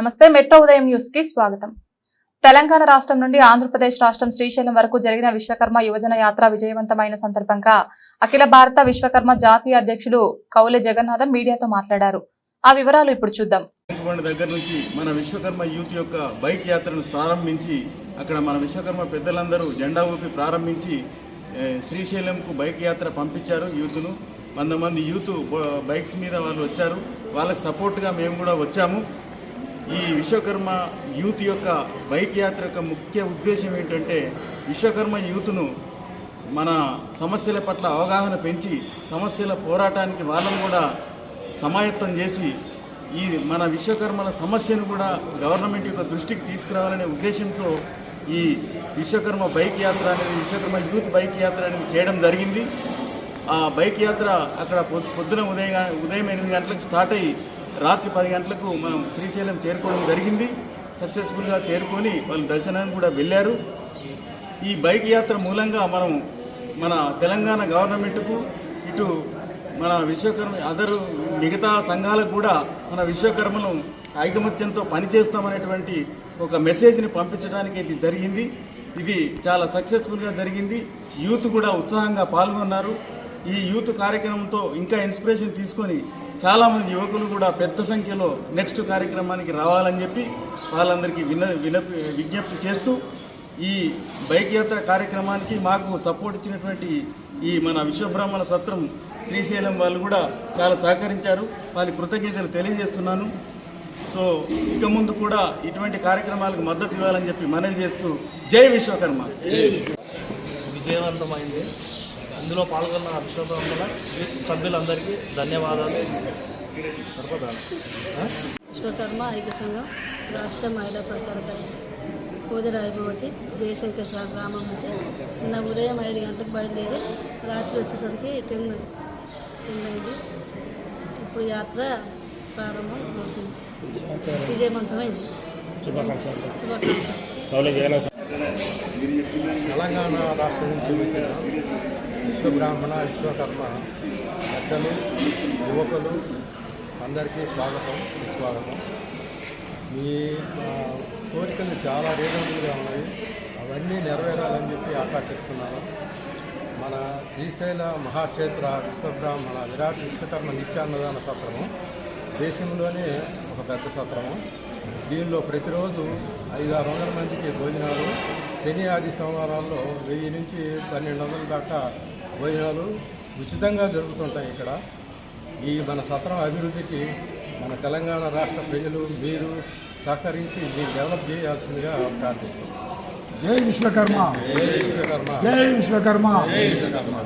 నమస్తే మెట్రో ఉదయం న్యూస్కి స్వాగతం. తెలంగాణ రాష్ట్రం నుండి ఆంధ్రప్రదేశ్ రాష్ట్రం శ్రీశైలం వరకు జరిగిన విశ్వకర్మ యువజన యాత్ర విజయవంతమైన సందర్భంగా అఖిల భారత విశ్వకర్మ జాతీయ అధ్యక్షులు కౌలె జగన్నాథం మీడియాతో మాట్లాడారు. ఆ వివరాలు ఇప్పుడు చూద్దాం. దగ్గర నుంచి మన విశ్వకర్మ యూత్ యొక్క బైక్ యాత్రను ప్రారంభించి అక్కడ మన విశ్వకర్మ పెద్దలందరూ జెండా ఊపి ప్రారంభించి శ్రీశైలంకు బైక్ యాత్ర పంపించారు యూత్ను. వంద మంది యూత్ బైక్స్ మీద వాళ్ళు వచ్చారు. వాళ్ళకి సపోర్ట్గా మేము కూడా వచ్చాము. ఈ విశ్వకర్మ యూత్ యొక్క బైక్ యాత్ర యొక్క ముఖ్య ఉద్దేశం ఏంటంటే విశ్వకర్మ యూత్ను మన సమస్యల పట్ల అవగాహన పెంచి సమస్యల పోరాటానికి వాళ్ళను కూడా సమాయత్తం చేసి ఈ మన విశ్వకర్మల సమస్యను కూడా గవర్నమెంట్ యొక్క దృష్టికి తీసుకురావాలనే ఉద్దేశంతో ఈ విశ్వకర్మ బైక్ యాత్ర అనేది విశ్వకర్మ యూత్ బైక్ యాత్ర అనేది చేయడం జరిగింది. ఆ బైక్ యాత్ర అక్కడ పొద్దున ఉదయం ఉదయం ఎనిమిది గంటలకు స్టార్ట్ అయ్యి రాత్రి పది గంటలకు మనం శ్రీశైలం చేరుకోవడం జరిగింది. సక్సెస్ఫుల్గా చేరుకొని వాళ్ళు దర్శనానికి కూడా వెళ్ళారు. ఈ బైక్ యాత్ర మూలంగా మనం మన తెలంగాణ గవర్నమెంట్కు ఇటు మన విశ్వకర్మ అదరు మిగతా సంఘాలకు కూడా మన విశ్వకర్మను ఐకమత్యంతో పనిచేస్తామనేటువంటి ఒక మెసేజ్ని పంపించడానికి ఇది జరిగింది. ఇది చాలా సక్సెస్ఫుల్గా జరిగింది. యూత్ కూడా ఉత్సాహంగా పాల్గొన్నారు. ఈ యూత్ కార్యక్రమంతో ఇంకా ఇన్స్పిరేషన్ తీసుకొని చాలామంది యువకులు కూడా పెద్ద సంఖ్యలో నెక్స్ట్ కార్యక్రమానికి రావాలని చెప్పి వాళ్ళందరికీ విన విన విజ్ఞప్తి చేస్తూ ఈ బైక్ యాత్ర కార్యక్రమానికి మాకు సపోర్ట్ ఇచ్చినటువంటి ఈ మన విశ్వబ్రాహ్మణ సత్రం శ్రీశైలం వాళ్ళు కూడా చాలా సహకరించారు. వారి కృతజ్ఞతలు తెలియజేస్తున్నాను. సో ఇక ముందు కూడా ఇటువంటి కార్యక్రమాలకు మద్దతు ఇవ్వాలని చెప్పి మనవి చేస్తూ జై విశ్వకర్మ. విజయవంతమైంది. అందులో పాల్గొన్న విశ్వబ్రహ్మణ సభ్యులందరికీ ధన్యవాదాలు. సరిపోతాను విశ్వకర్మ ఐక్య సంఘం రాష్ట్ర మహిళా ప్రచార కమిటీ కోది రాయభవతి జయశంకర్ షా గ్రామం నుంచి నిన్న ఉదయం ఐదు గంటలకు బయలుదేరి రాత్రి వచ్చేసరికి టెన్ టెన్ అయింది. ఇప్పుడు యాత్ర ప్రారంభం అవుతుంది. విజయవంతమైంది. శుభాకాంక్షలు. తెలంగాణ రాష్ట్రం నుంచి విశ్వబ్రాహ్మణ విశ్వకర్మ పెద్దలు యువకులు అందరికీ స్వాగతం స్వాగతం మీ కోరికలు చాలా రీజనబుల్గా ఉన్నాయి. అవన్నీ నెరవేరాలని చెప్పి ఆకాంక్షిస్తున్నాను. మన శ్రీశైల మహాక్షేత్ర విశ్వబ్రాహ్మణ విరాట్ విశ్వకర్మ నిత్యాన్నదాన సత్రము దేశంలోనే ఒక పెద్ద సత్రము. దీనిలో ప్రతిరోజు ఐదు ఆరు వందల మందికి భోజనాలు శని ఆది సోమవారాల్లో వెయ్యి నుంచి పన్నెండు వందల దాకా భోజనాలు ఉచితంగా జరుగుతుంటాయి ఇక్కడ. ఈ మన సత్రం అభివృద్ధికి మన తెలంగాణ రాష్ట్ర ప్రజలు మీరు సహకరించి దీన్ని డెవలప్ చేయాల్సిందిగా ప్రార్థిస్తున్నాం. జై విశ్వకర్మ. జై విశ్వకర్మ. జై విశ్వకర్మ. జై విశ్వకర్మ.